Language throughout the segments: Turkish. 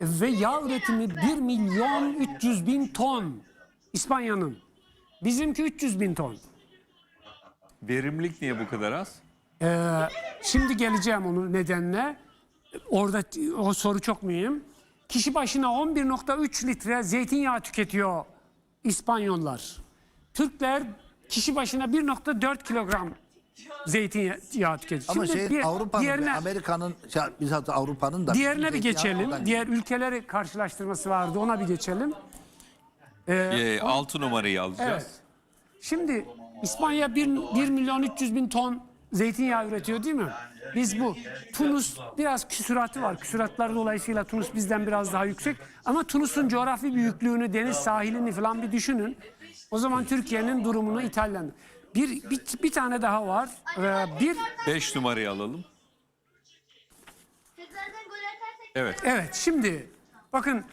ve yağ üretimi 1 milyon 300 bin ton İspanya'nın. Bizimki 300 bin ton. Verimlilik niye bu kadar az? Ee, şimdi geleceğim onun nedenine. Orada o soru çok mühim. Kişi başına 11.3 litre zeytinyağı tüketiyor İspanyollar. Türkler kişi başına 1.4 kilogram zeytinyağı tüketiyor. Ama Şimdi şey bir- Avrupa'nın, diğerine, Amerika'nın, şey, bizzat Avrupa'nın da diğerine bir geçelim. Diğer ülkeleri karşılaştırması vardı. Ona bir geçelim. Ee, 6 numarayı alacağız. Evet. Şimdi İspanya 1, 1 milyon 300 bin ton zeytinyağı üretiyor değil mi? Biz bu. Tunus biraz küsuratı var. Küsuratlar dolayısıyla Tunus bizden biraz daha yüksek. Ama Tunus'un coğrafi büyüklüğünü, deniz sahilini falan bir düşünün. O zaman Türkiye'nin durumunu İtalyan. Bir, bir, bir tane daha var. Ee, bir 5 numarayı alalım. Tekrardan gol atarsak Evet. Evet şimdi bakın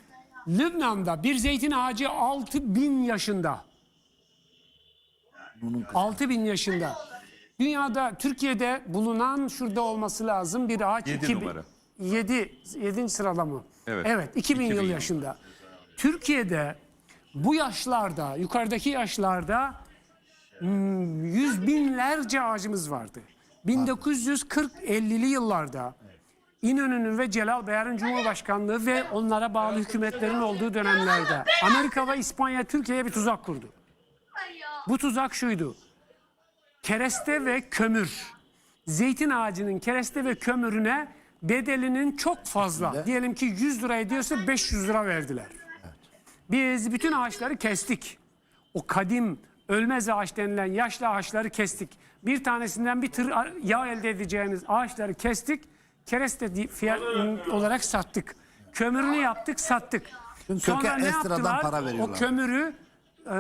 Lübnan'da bir zeytin ağacı 6000 yaşında. 6000 yaşında. Dünyada Türkiye'de bulunan şurada olması lazım bir ağaç. Yedi 2000 numara. 7 7. sırada mı? Evet. Evet 2000, 2000 yıl yıl. yaşında. Türkiye'de bu yaşlarda yukarıdaki yaşlarda yüz binlerce ağacımız vardı. 1940-50'li yıllarda İnönü'nün ve Celal Bayar'ın Cumhurbaşkanlığı ve onlara bağlı hükümetlerin olduğu dönemlerde Amerika ve İspanya Türkiye'ye bir tuzak kurdu. Bu tuzak şuydu. Kereste ve kömür. Zeytin ağacının kereste ve kömürüne bedelinin çok fazla. Diyelim ki 100 lira ediyorsa 500 lira verdiler. Biz bütün ağaçları kestik. O kadim ölmez ağaç denilen yaşlı ağaçları kestik. Bir tanesinden bir tır yağ elde edeceğiniz ağaçları kestik. Kereste fiyat olarak sattık. Kömürünü yaptık, sattık. Çünkü köke ekstradan para O kömürü e,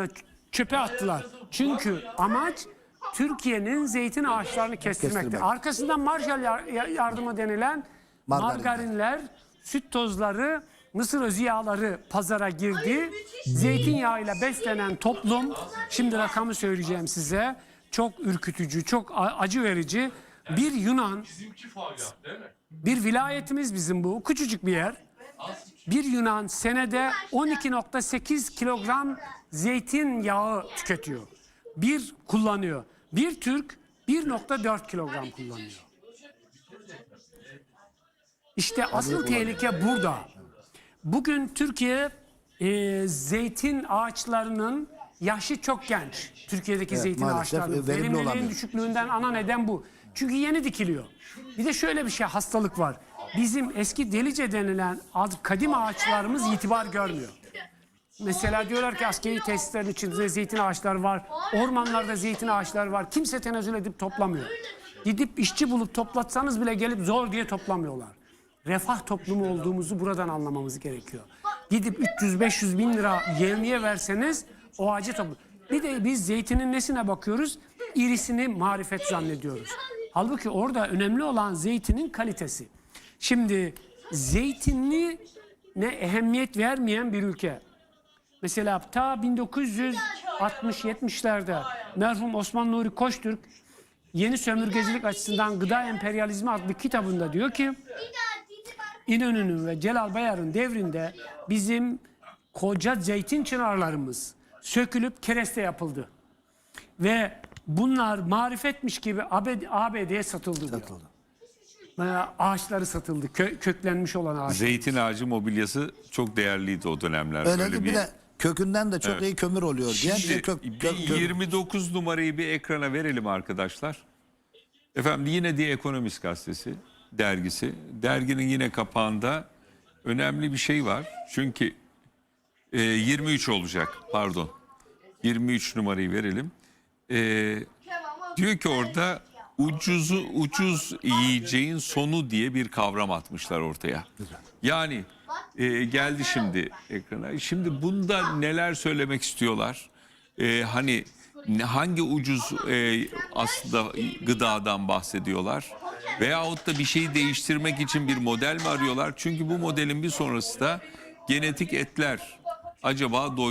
çöpe attılar. Çünkü amaç Türkiye'nin zeytin ağaçlarını kestirmekti. Kestirmek. Arkasından Marshall yar- ya- yardımı denilen margarinler, süt tozları, mısır özü yağları pazara girdi. Zeytinyağıyla beslenen toplum, şimdi rakamı söyleyeceğim size, çok ürkütücü, çok acı verici. Bir Yunan, bir vilayetimiz bizim bu, küçücük bir yer. Bir Yunan senede 12.8 kilogram zeytin yağı tüketiyor. Bir kullanıyor. Bir Türk 1.4 kilogram kullanıyor. İşte asıl tehlike burada. Bugün Türkiye e, zeytin ağaçlarının yaşı çok genç. Türkiye'deki zeytin maalesef ağaçlarının verimli verimliliğin olamıyor. düşüklüğünden ana neden bu. Çünkü yeni dikiliyor. Bir de şöyle bir şey hastalık var. Bizim eski delice denilen ad- kadim ağaçlarımız itibar görmüyor. Mesela diyorlar ki askeri tesislerin içinde zeytin ağaçları var. Ormanlarda zeytin ağaçları var. Kimse tenezzül edip toplamıyor. Gidip işçi bulup toplatsanız bile gelip zor diye toplamıyorlar. Refah toplumu olduğumuzu buradan anlamamız gerekiyor. Gidip 300-500 bin lira yevmiye verseniz o ağacı toplu. Bir de biz zeytinin nesine bakıyoruz? İrisini marifet zannediyoruz. Halbuki orada önemli olan zeytinin kalitesi. Şimdi zeytinli ne ehemmiyet vermeyen bir ülke. Mesela ta 1960-70'lerde merhum Osman Nuri Koçtürk Yeni Sömürgecilik Açısından Gıda Emperyalizmi adlı kitabında diyor ki İnönü'nün ve Celal Bayar'ın devrinde bizim koca zeytin çınarlarımız sökülüp kereste yapıldı. Ve bunlar marifetmiş gibi ABD, ABD'ye satıldı diyor. Satıldı. Ee, Ağaçları satıldı. Kö- köklenmiş olan ağaçlar. Zeytin ağacı mobilyası çok değerliydi o dönemler. Öyle Böyle değil, bir de kökünden de çok Evet. iyi kömür oluyor diye Şimdi kök, bir kök- kök- 29 numarayı bir ekrana verelim arkadaşlar. Efendim yine The Economist gazetesi, dergisi. Derginin yine kapağında önemli bir şey var. Çünkü e, 23 olacak pardon. 23 numarayı verelim. E, diyor ki orada ucuzu ucuz yiyeceğin sonu diye bir kavram atmışlar ortaya. Yani e, geldi şimdi ekrana. Şimdi bunda neler söylemek istiyorlar? E, hani hangi ucuz e, aslında gıdadan bahsediyorlar? Veyahut da bir şeyi değiştirmek için bir model mi arıyorlar? Çünkü bu modelin bir sonrası da genetik etler acaba doyuruyor